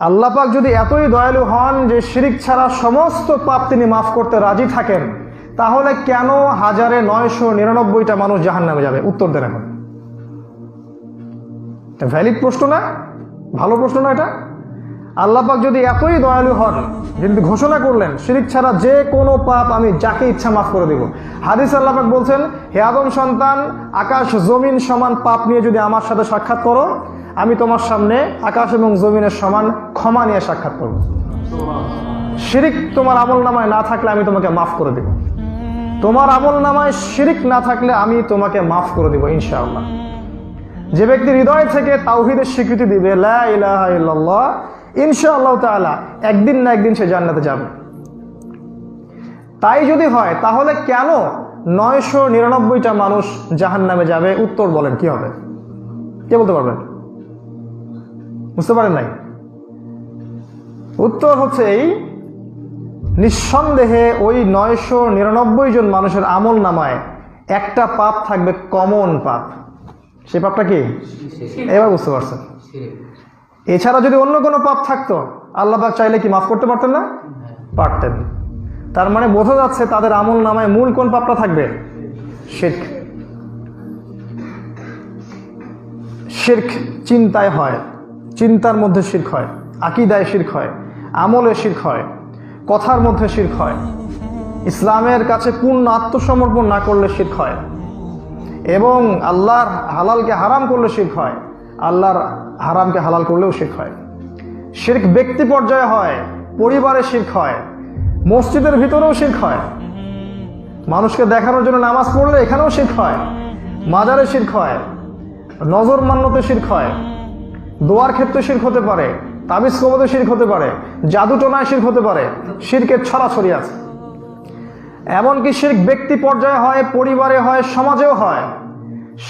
আল্লাহ পাক যদি এতই দয়ালু হন যে শিরিক ছাড়া সমস্ত পাপ তিনি মাফ করতে রাজি থাকেন, তাহলে কেন হাজারে নয়শো নিরানব্বইটা মানুষ জাহান নামে যাবে? উত্তর দেন এখন। ভ্যালিড প্রশ্ন না? ভালো প্রশ্ন না এটা? আল্লাহ পাক যদি এতই দয়ালু হন কিন্তু ঘোষণা করলেন, শিরিক ছাড়া যে কোনো পাপ আমি যাকে ইচ্ছা মাফ করে দেব। হাদিস আল্লাহ পাক বলছেন, হে আদম সন্তান, আকাশ জমিন সমান পাপ নিয়ে যদি আমার সাথে সাক্ষাৎ করো, আমি তোমার সামনে আকাশ এবং জমিনের সমান ক্ষমা নিয়ে সাক্ষাৎ করব। শিরিক তোমার আমল নামায় না থাকলে আমি তোমাকে মাফ করে দেব। তোমার আমল নামায় শিরিক না থাকলে আমি তোমাকে মাফ করে দেব, ইনশাআল্লাহ। যে ব্যক্তি হৃদয় থেকে তাওহিদের স্বীকৃতি দিবে, লা ইল্লাল্লাহ ইনশাআল্লাহ তাআলা একদিন না একদিন সে জান্নাতে যাবে। তাই যদি হয় তাহলে কেন নয়শো নিরানব্বইটা মানুষ জাহান নামে যাবে? উত্তর বলেন কি হবে? কে বলতে পারবেন? বুঝতে পারেন নাই? উত্তর হচ্ছে এই নিঃসন্দেহে ওই নয়শো নিরানব্বই জন মানুষের আমল নামায় একটা পাপ থাকবে কমন পাপ। সে পাপটা কি? এবার বুঝতে পারছেন। এছাড়া যদি অন্য কোনো পাপ থাকতো, আল্লাহ পাক চাইলে কি মাফ করতে পারতেন না? পারতেন। তার মানে বোঝা যাচ্ছে তাদের আমল নামায় মূল কোন পাপটা থাকবে? শির্ক। শির্ক চিন্তায় হয়। চিন্তার মধ্যে শির্ক হয়। আকিদায় শির্ক হয়। আমলে শির্ক হয়। কথার মধ্যে শির্ক হয়। ইসলামের কাছে পূর্ণ আত্মসমর্পণ না করলে শির্ক হয়। এবং আল্লাহর হালালকে হারাম করলে শির্ক হয়। আল্লাহর হারামকে হালাল করলেও শির্ক হয়। শির্ক ব্যক্তি পর্যায়ে হয়, পরিবারে শির্ক হয়, মসজিদের ভিতরেও শির্ক হয়। মানুষকে দেখানোর জন্য নামাজ পড়লে এখানেও শির্ক হয়, মাজারে শির্ক হয়, নজর মান্যতে শির্ক হয়, দোয়ার ক্ষেত্রে শির্ক হতে পারে, তাবিজ কবতে শির্ক হতে পারে, জাদু টোনায় শির্ক হতে পারে শির্কের ছড়াছড়ি আছে। এমনকি শির্ক ব্যক্তি পর্যায়ে হয়, পরিবারে হয়, সমাজেও হয়।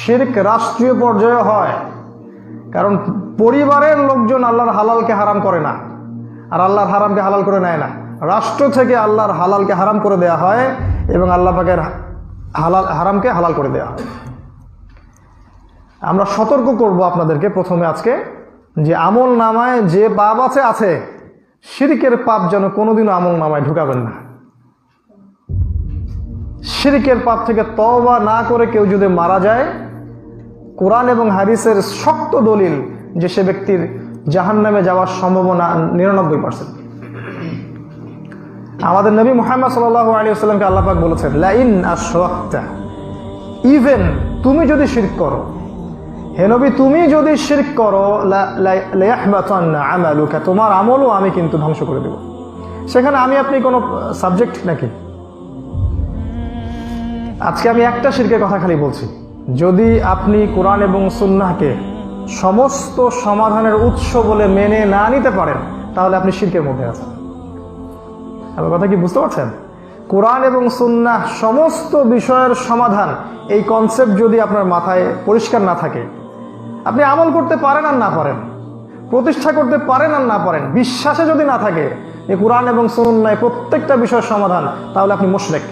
শির্ক রাষ্ট্রীয় পর্যায়ে হয়। কারণ পরিবারের লোকজন আল্লাহর হালালকে হারাম করে না। আর আল্লাহর হারামকে হালাল করে নেয় না। রাষ্ট্র থেকে আল্লাহর হালালকে হারাম করে দেয়া হয় এবং আল্লাহ পাকের হালাল, হারামকে হালাল করে দেয়া হয়। আমরা সতর্ক করব আপনাদেরকে প্রথমে আজকে যে আমল নামায় যে পাপ আছে আছে। শিরিকের পাপ যেন কোনোদিনও আমল নামায় ঢুকাবেন না। শিরিকের পাপ থেকে তওবা না করে কেউ যদি মারা যায় কোরআন এবং হাদিসের শক্ত দলিল যে সে ব্যক্তির জাহান্নামে যাওয়ার সম্ভাবনা নিরানব্বই পার্সেন্ট আমাদের নবী মোহাম্মদ সাল আলী আসসালামকে আল্লাপাক বলেছেন, লাইন আশরাক্তা, ইভেন তুমি যদি শিরক করো, হে নবী তুমি যদি শিরক করো আমালুকা, তোমার আমলও আমি কিন্তু ধ্বংস করে দেব। সেখানে আমি আপনি কোনো সাবজেক্ট নাকি? আজকে আমি একটা শিরকের কথা খালি বলছি। যদি আপনি কোরআন এবং সুন্নাহকে সমস্ত সমাধানের উৎস বলে মেনে না নিতে পারেন, তাহলে আপনি শিরকের মধ্যে আছেন। আমার কথা কি বুঝতে পারছেন? কোরআন এবং সুন্নাহ সমস্ত বিষয়ের সমাধান, এই কনসেপ্ট যদি আপনার মাথায় পরিষ্কার না থাকে, আপনি আমল করতে পারেন আর না পারেন, প্রতিষ্ঠা করতে পারেন আর না পারেন, বিশ্বাসে যদি না থাকে যে কোরআন এবং সুন্নায় প্রত্যেকটা বিষয়ের সমাধান, তাহলে আপনি মুশরেক।